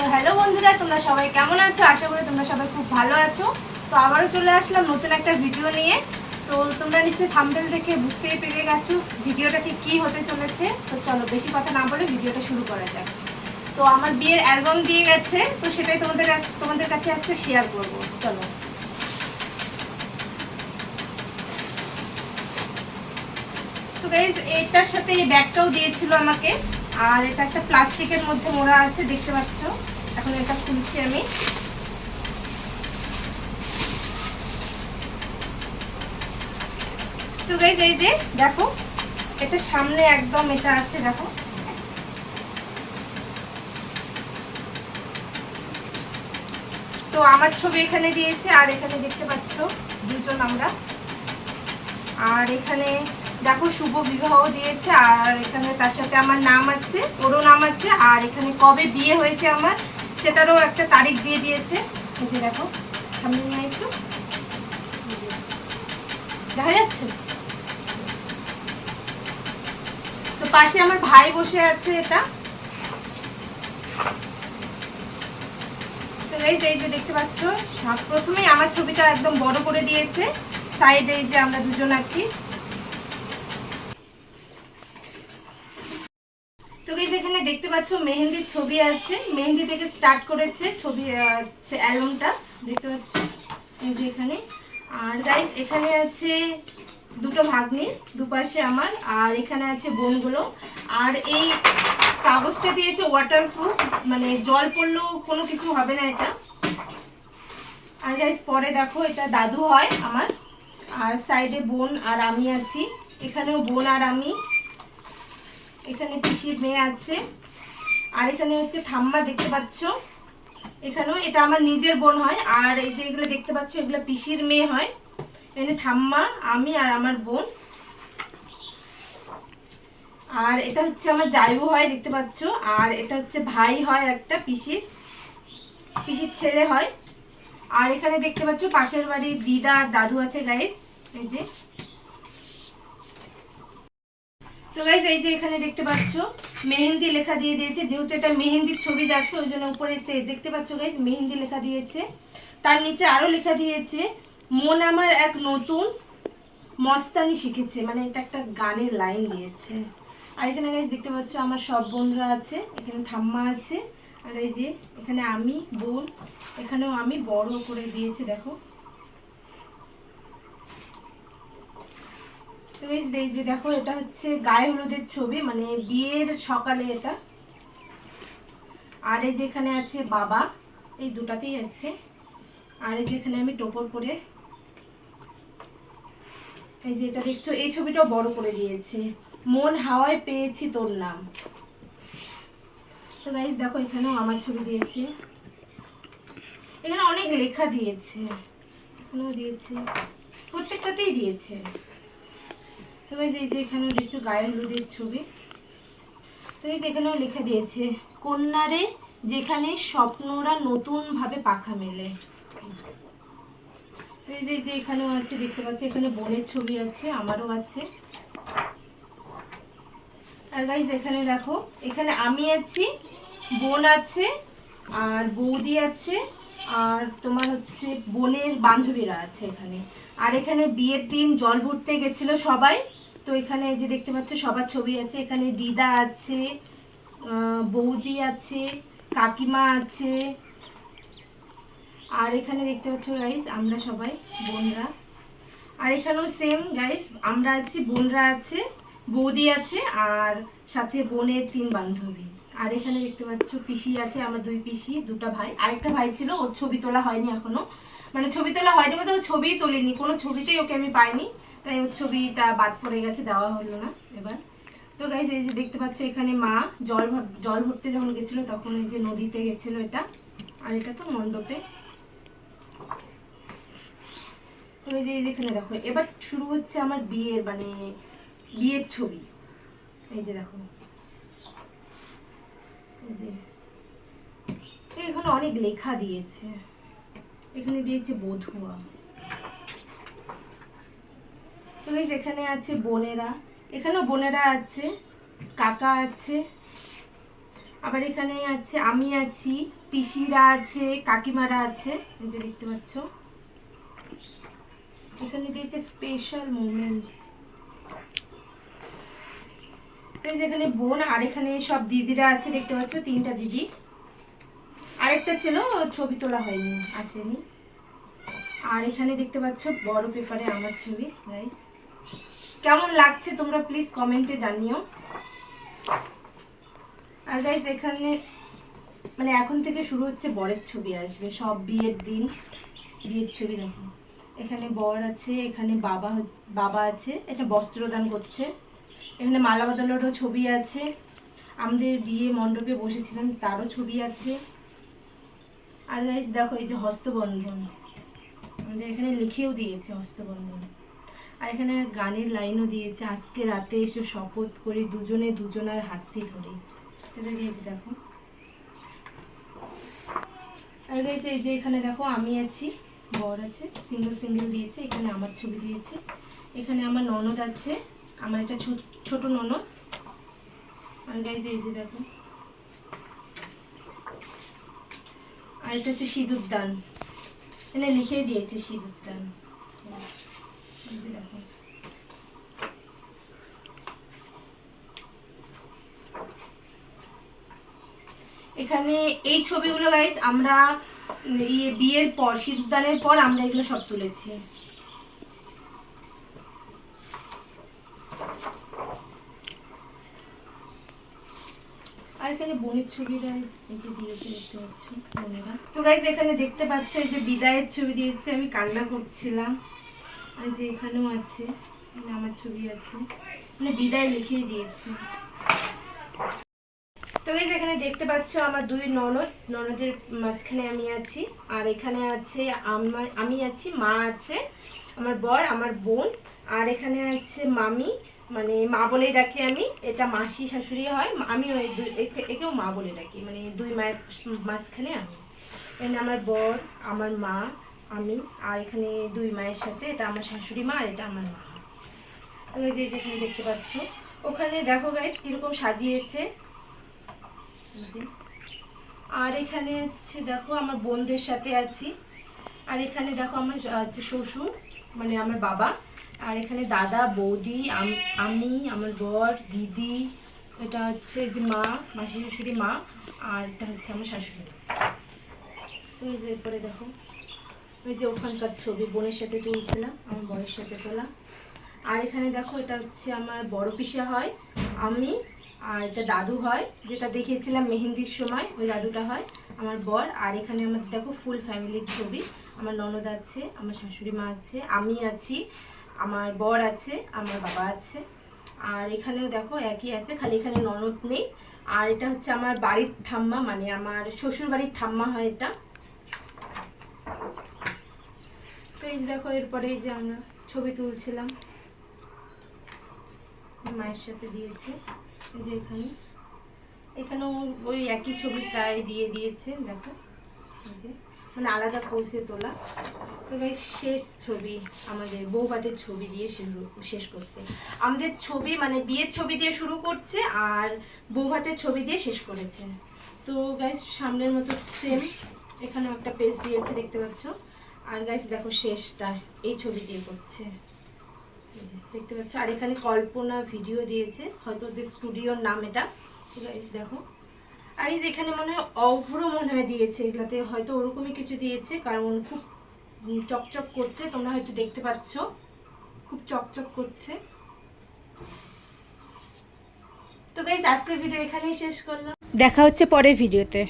তো হ্যালো বন্ধুরা, তোমরা সবাই কেমন আছো? আশা করি তোমরা সবাই খুব ভালো আছো। তো আবারও চলে আসলাম নতুন একটা ভিডিও নিয়ে। তো তোমরা নিশ্চয়ই থাম্বনেল দেখে বুঝতেই পেরে গেছো ভিডিওটা ঠিক কী হতে চলেছে। তো চলো বেশি কথা না বলে ভিডিওটা শুরু করা যাক। তো আমার বিয়ের অ্যালবাম দিয়ে গেছে, তো সেটাই তোমাদের তোমাদের কাছে আজকে শেয়ার করব। চলো। তো গাইজ এটার সাথে এই ব্যাগটাও দিয়েছিল আমাকে। আর এটা একটা প্লাস্টিকের মধ্যে মোড়া আছে, দেখতে পাচ্ছ? এখন এটা খুলছি আমি। এই যে, দেখো, এটা সামনে একদম এটা আছে, দেখো। তো আমার ছবি এখানে দিয়েছে, আর এখানে দেখতে পাচ্ছ দুজন আমরা। আর এখানে দেখো, শুভ বিবাহ দিয়েছে, আর এখানে তার সাথে আমার নাম আছে, ওরও নাম আছে, আর এখানে কবে বিয়ে হয়েছে আমার, সেটারও একটা তারিখ দিয়ে দিয়েছে। যে দেখো, সামনে নিয়ে একটু। দেখা যাচ্ছে? তো পাশে আমার ভাই বসে আছে এটা। তো এই যে দেখতে পাচ্ছ প্রথমেই আমার ছবিটা একদম বড় করে দিয়েছে। সাইডে যে আমরা দুজন আছি। তো গাইজ এখানে দেখতে পাচ্ছ, মেহেন্দির ছবি আছে। মেহেন্দি থেকে স্টার্ট করেছে ছবি অ্যালবামটা দেখতে পাচ্ছ? এই যে এখানে। আর গাইজ এখানে আছে দুটো ভাগ্নি, দুপাশে আমার, আর এখানে আছে বোনগুলো। আর এই কাগজটা দিয়েছে ওয়াটারপ্রুফ মানে জল পড়লেও কোনো কিছু হবে না এটা। আর গাইজ পরে দেখো, এটা দাদু হয় আমার। আর সাইডে বোন আর আমি আছি। এখানেও বোন আর আমি। এখানে পিসির মেয়ে আছে। আর এখানে হচ্ছে ঠাম্মা দেখতে পাচ্ছ। এখানেও এটা আমার নিজের বোন হয়। আর এই যে এগুলো দেখতে পাচ্ছ, এগুলো পিসির মেয়ে হয়। এখানে ঠাম্মা, আমি আর আমার বোন। আর এটা হচ্ছে আমার জায়ু হয়, দেখতে পাচ্ছ। আর এটা হচ্ছে ভাই হয় একটা, পিসির। পিসির ছেলে হয়। আর এখানে দেখতে পাচ্ছ, পাশের বাড়ির দিদা আর দাদু আছে গাইস এই যে। তো গাইজ এই যে এখানে দেখতে পাচ্ছ, মেহেন্দি লেখা দিয়ে দিয়েছে। যেহেতু এটা মেহেন্দির ছবি যাচ্ছে, ওই জন্য উপরে দেখতে পাচ্ছ গাইজ মেহেন্দি লেখা দিয়েছে। তার নিচে আরও লেখা দিয়েছে, মন আমার এক নতুন মস্তানি শিখেছে। মানে এটা একটা গানের লাইন দিয়েছে। আর এখানে গাইজ দেখতে পাচ্ছ আমার সব বোনরা আছে, এখানে ঠাম্মা আছে। আর এই যে এখানে আমি, বোন, এখানেও আমি বড় করে দিয়েছে, দেখো। তো এই যে দেখো, এটা হচ্ছে গায়ে হলুদের ছবি মানে বিয়ের সকালে এটা। আর এই যে আছে বাবা, এই দুটাতেই আছে। আর এই যে আমি টোপর করে, এই যে এটা দেখছ, এই ছবিটাও বড় করে দিয়েছে। মন হাওয়ায় পেয়েছি তোর নাম। তো গাইজ দেখো, এখানেও আমার ছবি দিয়েছে। এখানে অনেক লেখা দিয়েছে। এখানেও দিয়েছে। প্রত্যেকটাতেই দিয়েছে। তো এই যে এখানেও দেখছ গায়ে হলুদের ছবি। তো এই যে এখানেও লেখা দিয়েছে, কন্যারে, যেখানে স্বপ্নরা নতুনভাবে পাখা মেলে। তো এই যে যে এখানেও আছে, দেখতে পাচ্ছি, এখানে বোনের ছবি আছে, আমারও আছে। আর গাইজ এখানে দেখো, এখানে আমি আছি, বোন আছে, আর বৌদি আছে আর তোমার হচ্ছে বোনের বান্ধবীরা আছে এখানে। আর এখানে বিয়ের দিন জল ভরতে গেছিল সবাই। তো এখানে যে দেখতে পাচ্ছ, সবার ছবি আছে। এখানে দিদা আছে বৌদি আছে, কাকিমা আছে। আর এখানে দেখতে পাচ্ছ গাইস আমরা সবাই, বোনরা। আর এখানেও সেম গাইস আমরা আছি, বোনরা আছে, বৌদি আছে, আর সাথে বোনের তিন বান্ধবী। আর এখানে দেখতে পাচ্ছ পিসি আছে, আমার দুই পিসি, দুটো ভাই। আরেকটা ভাই ছিল, ওর ছবি তোলা হয়নি এখনও। মানে ছবি তোলা হয়নি বলতে ও ছবিই তোলেনি, কোনো ছবিতেই ওকে আমি পাইনি। তাই ওর ছবিটা বাদ পড়ে গেছে, দেওয়া হলো না এবার। তো গাইজ এই যে দেখতে পাচ্ছ এখানে মা, জল জল ভরতে যখন গেছিল তখন এই যে নদীতে গেছিল এটা। আর এটা তো মণ্ডপে। তো এই যে এখানে দেখো, এবার শুরু হচ্ছে আমার বিয়ের মানে বিয়ের ছবি। এই যে দেখো। এখানে অনেক লেখা দিয়েছে। এখানে দিয়েছে বধুয়া। তো এখানে আছে বোনেরা। এখানেও বোনেরা আছে, কাকা আছে। আবার এখানে আছে, আমি আছি, পিসিরা আছে, কাকিমারা আছে। এই যে দেখতে পাচ্ছ। এখানে দিয়েছে স্পেশাল মোমেন্টস যে এখানে বোন আর এখানে সব দিদিরা আছে, দেখতে পাচ্ছ, তিনটা দিদি। আরেকটা ছিল ছবি তোলা হয়নি, আসেনি। আর এখানে দেখতে পাচ্ছ, বড় পেপারে আমার ছবি গাইস কেমন লাগছে তোমরা প্লিজ কমেন্টে জানিও। আর গাইস এখানে মানে এখন থেকে শুরু হচ্ছে বরের ছবি আসবে, সব বিয়ের দিন, বিয়ের ছবি দেখো। এখানে বর আছে, এখানে বাবা বাবা আছে এটা বস্ত্রদান করছে। এখানে মালা বদলেরও ছবি আছে। আমাদের বিয়ে মণ্ডপে বসেছিলাম, তারও ছবি আছে। আর গাইস দেখো এই যে হস্তবন্ধন। আমাদের এখানে লিখেও দিয়েছে হস্তবন্ধন। আর এখানে গানের লাইনও দিয়েছে, আজকে রাতে এসে শপথ করি দুজনে দুজনার হাতটি ধরে। সেটা দিয়েছে দেখো। আর গাইস এই যে এখানে দেখো, আমি আছি, বর আছে সিঙ্গেল সিঙ্গেল দিয়েছে, এখানে আমার ছবি দিয়েছে। এখানে আমার ননদ আছে। আমার একটা ছোট ননদ। আর গাইস এই যে দেখো। আর এটা হচ্ছে সিঁদুর দান এখানে লিখে দিয়েছে সিঁদুর দান এখানে এই ছবিগুলো গাইস আমরা ইয়ে বিয়ের পর, সিঁদুরদানের পর আমরা এগুলো সব তুলেছি। এখানে বোনের ছবিটা এই যে দিয়েছে, দেখতে পাচ্ছ বোনেরা। তো গাইজ এখানে দেখতে পাচ্ছ এই যে বিদায়ের ছবি দিয়েছে, আমি কান্না করছিলাম। আর যে এখানেও আছে আমার ছবি আছে। মানে বিদায় লিখিয়ে দিয়েছে। তো গাইজ এখানে দেখতে পাচ্ছ আমার দুই ননদ, ননদের মাঝখানে আমি আছি। আর এখানে আছে আমার আমি আছি, মা আছে, আমার বর, আমার বোন। আর এখানে আছে মামি মানে মা বলে ডাকি আমি, এটা মাসি শাশুড়ি হয় আমি ওই একেও মা বলে ডাকি মানে দুই মায়ের মাঝখানে আমি। এখানে আমার বর, আমার মা, আমি, আর এখানে দুই মায়ের সাথে, এটা আমার শাশুড়ি মা আর এটা আমার মা। তো এই যে যেখানে দেখতে পাচ্ছ। ওখানে দেখো গাইস কীরকম সাজিয়েছে। আর এখানে হচ্ছে দেখো, আমার বোনদের সাথে আছি। আর এখানে দেখো আমার হচ্ছে শ্বশুর মানে আমার বাবা। আর এখানে দাদা, বৌদি, আম- আমি, আমার বর, দিদি, এটা হচ্ছে যে মা মাসি শাশুড়ি মা, আর এটা হচ্ছে আমার শাশুড়ি। ওই যে এরপরে দেখো ওই যে ওখানকার ছবি, বোনের সাথে তুলছিলাম আমার বরের সাথে তোলা। আর এখানে দেখো, এটা হচ্ছে আমার বড় পিসা হয়, আমি, আর এটা দাদু হয়, যেটা দেখিয়েছিলাম মেহেন্দির সময়, ওই দাদুটা হয়, আমার বর। আর এখানে আমাদের দেখো, ফুল ফ্যামিলির ছবি, আমার ননদ আছে, আমার শাশুড়ি মা আছে, আমি আছি আমার বর আছে, আমার বাবা আছে। আর এখানেও দেখো একই আছে, খালি এখানে ননদ নেই। আর এটা হচ্ছে আমার বাড়ির ঠাম্মা মানে আমার শ্বশুর বাড়ির ঠাম্মা হয় এটা। তো এই যে দেখো, এরপরে এই যে আমরা ছবি তুলছিলাম। মায়ের সাথে দিয়েছে যে এখানে। এখানেও ওই একই ছবি প্রায় দিয়ে দিয়েছে, দেখো। এই যে। মানে আলাদা পোজে তোলা। তো গাই শেষ ছবি, আমাদের বৌভাতের ছবি দিয়ে শেষ করছে। আমাদের ছবি মানে বিয়ের ছবি দিয়ে শুরু করছে আর বৌভাতের ছবি দিয়ে শেষ করেছে। তো গাইস সামনের মতো সেম এখানেও একটা পেজ দিয়েছে, দেখতে পাচ্ছ? আর গাইস দেখো শেষটা, এই ছবি দিয়ে করছে। দেখতে পাচ্ছ? আর এখানে কল্পনা ভিডিও দিয়েছে, হয়তো ওদের স্টুডিওর নাম এটা। গাইস দেখো। যে এখানে মনে হয় অভ্র মনে হয় দিয়েছে এগুলাতে। হয়তো ওরকমই কিছু দিয়েছে, কারণ খুব চকচক করছে। তোমরা হয়তো দেখতে পাচ্ছ। খুব চকচক করছে। তো গাইজ আজকের ভিডিও এখানেই শেষ করলাম। দেখা হচ্ছে পরের ভিডিওতে